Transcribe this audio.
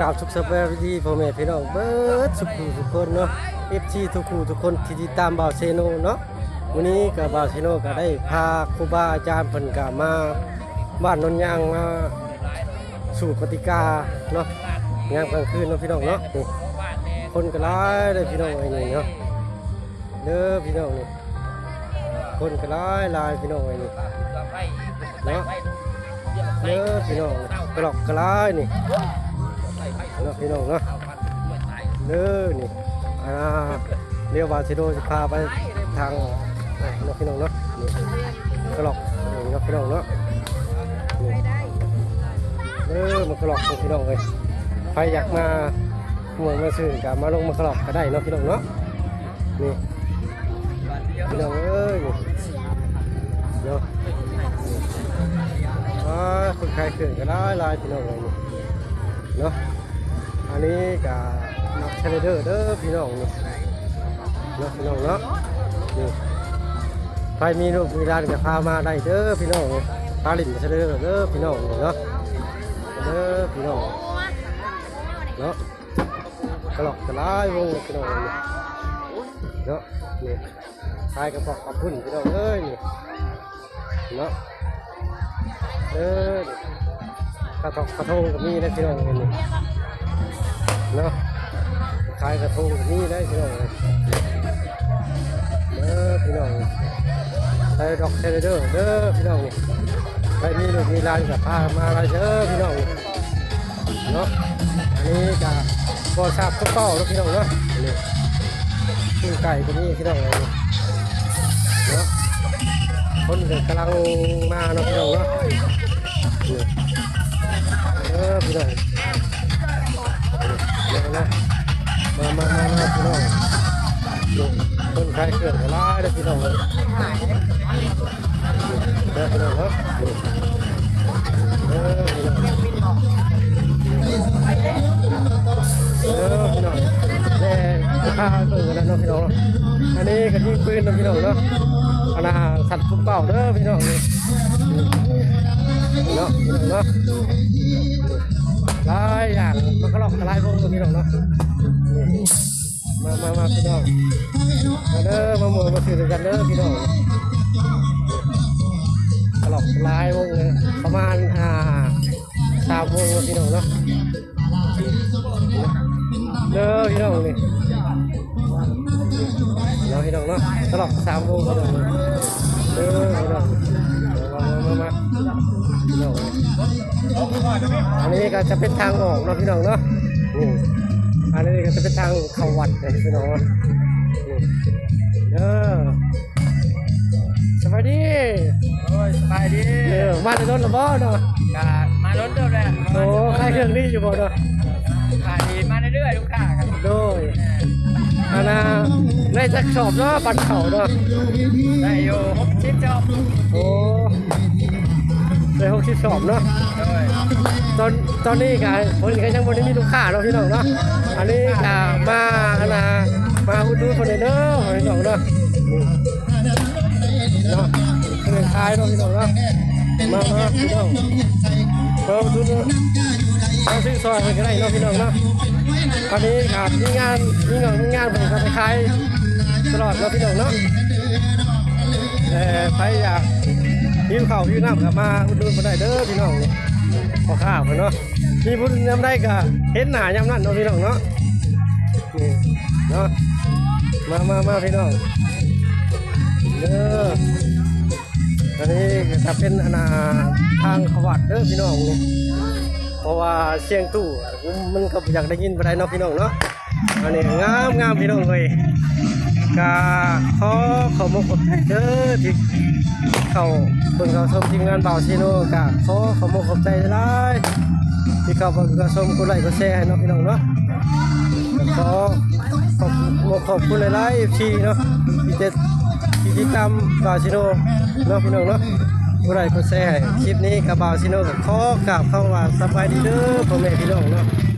กล่าวสุขสวัสดีพ่อแม่พี่น้องเบิดสุขุทุกคนเนาะ FC ทุกคู่ทุกคนที่ติดตามบ่าวเซโนเนาะวันนี้ก็บ่าวเซโนก็ได้พาครูบาอาจารย์เพิ่นก็มาบ้านนนยางมาสู่ปฏิกาเนาะงามกลางคืนเนาะพี่น้องเนาะนี่คนก็หลายเลยพี่น้องไอ้นี่เนาะเด้อพี่น้องนี่คนก็หลายลายพี่น้องไอ้นี่เนาะเด้อพี่น้องกระหลอกกระลายนี่ เนาะพี่น้องเนาะเด้อนี่อ่าเรียกว่าสิโดจะพาไปทางนเนาะพี่น้องเนาะนี่กระหลอกนี่เนาะพี่น้องเนาะเด้อมันกระหลอกนาะพี่น้องเลยใครอยากมาห่วงมาซื้อกับมาลงมากระหลอกก็ได้เนาะพี่น้องเนาะนี่พี่น้องเอ้ยเนาะอ่าคนขายเครื่องก็ได้ลายพี่น้องเลยเนาะ อันนี้กับนักเทรดเดอร์เด้อพี่น้องนี่เนาะพี่น้องเนาะนี่ใครมีลูกมีร้านก็พามาได้เด้อพี่น้องพาลินเทรดเดอร์เด้อพี่น้องเนาะเด้อพี่น้องเนาะกระหลอกกระลายวงพี่น้องนี่เนาะนี่ทายกระบอกกระพุ่นพี่น้องเอ้ยนี่เนาะเด้อกระทอกกระทงก็มีได้พี่น้องนี่ เนาะขายกระทงนี่ได้พี่น้องเด้อพี่น้องใส่ดอกเทเลเดอร์เด้อพี่น้องนี่มีลูกมีร้านกับพามาอะไรเด้อพี่น้องเนาะอันนี้จะก็ทราบทุกเป้าแล้วพี่น้องเนาะนนี้ปิ้งไก่ตัวนี้พี่น้องเนาะคนเด็กกำลังมาเนาะพี่น้องเนาะเด้อพี่น้อง มามามามาพี่น้องคนขายเครื่องก็หลายเลยพี่น้องเลยเด้อพี่น้องครับเด้อพี่น้องเด้อพี่น้องแน่ข้าวเปิดแล้วเนาะพี่น้องเนาะอันนี้ก็ยิงปืนเนาะพี่น้องเนาะอันน่ะสัตว์พุ่เป่าเด้อพี่น้องนี่เนาะพี่น้องเนาะหลายอย่างมันก็ลอกหลายวงเนาะพี่น้องเนาะ มามามาพี่น้องมาเด้อมาหมู่มาสื่อกันเด้อพี่น้องตลอกลายวงเลยประมาณอ่าสามวงพี่น้องเนาะเด้อพี่น้องนี่เนาพี่น้องเนาะตลอกสามวงพี่น้องเด้อพี่น้องมามามาพี่น้องอันนี้ก็จะเป็นทางออกเนาะพี่น้องเนาะ อันนี้ก็จะเป็นทางเขาวัดเลยพี่น้องเด้อสวัสดีโอ้ยสบายดีเออมาจะโดนหรือบ่เนาะกามาล้นเดิมเลยโอ้ใครเครื่องนี้อยู่บ่เนาะขายดีมาเรื่อยๆลูกค้าครับโดยอันน่ะได้จักสอบเนาะปันเข่าเนาะได้อยู่หกชิ้นจบโอ้ กสิบสอบเนาะตอนตอนนี้ก็คนก็ยังบ่ได้มีลูกค้าเนาพี่น้องเนาะอันนี้ก็มาอันนะมาอุดหนุนคนเด้อพี่น้องเนาะนี่เนาะเรื่องขายเนาะพี่น้องเนาะมามาพี่น้องเปิดประตูเนาะเอาซื้อซอยมันก็ได้เนาะพี่น้องเนาะอันนี้ครับมีงานมีงานมีงานผมก็ไปขายตลอดเนาะพี่น้องเนาะแต่ใครอยาก หิวข้าวหิวน้ำก็มาอุดหนุนมาได้เด้อพี่น้องนี่พอข้าวเนาะมีบุญยำได้ก็เห็นหนายำนั่นเนาะพี่น้องเนาะนี่เนาะมามามาพี่น้องเด้ออันนี้จะเป็นอนาทางขวัดเด้อพี่น้องนี่เพราะว่าเสียงตู้มันก็อยากได้ยินไปได้เนาะพี่น้องเนาะอันนี้งามงามพี่น้องเลยก็ขอขอบคุณขอบใจเด้อที่เขา เบิ่งเขาชมทีมงานเบาซีโน่กะขอขอบคุณขอบใจหลายที่เขาเบิ่งเขาชมกดไลค์กดแชร์ให้เนาะพี่น้องเนาะขอขอบขอบคุณหลายๆ FC เนาะที่เจ็ดที่ติดตามบาซีโน่เนาะพี่น้องเนาะกดไลค์กดแชร์ให้คลิปนี้กับบาซีโน่ก็ขอกราบเข้าว่าสบายดีเด้อพ่อแม่พี่น้องเนาะ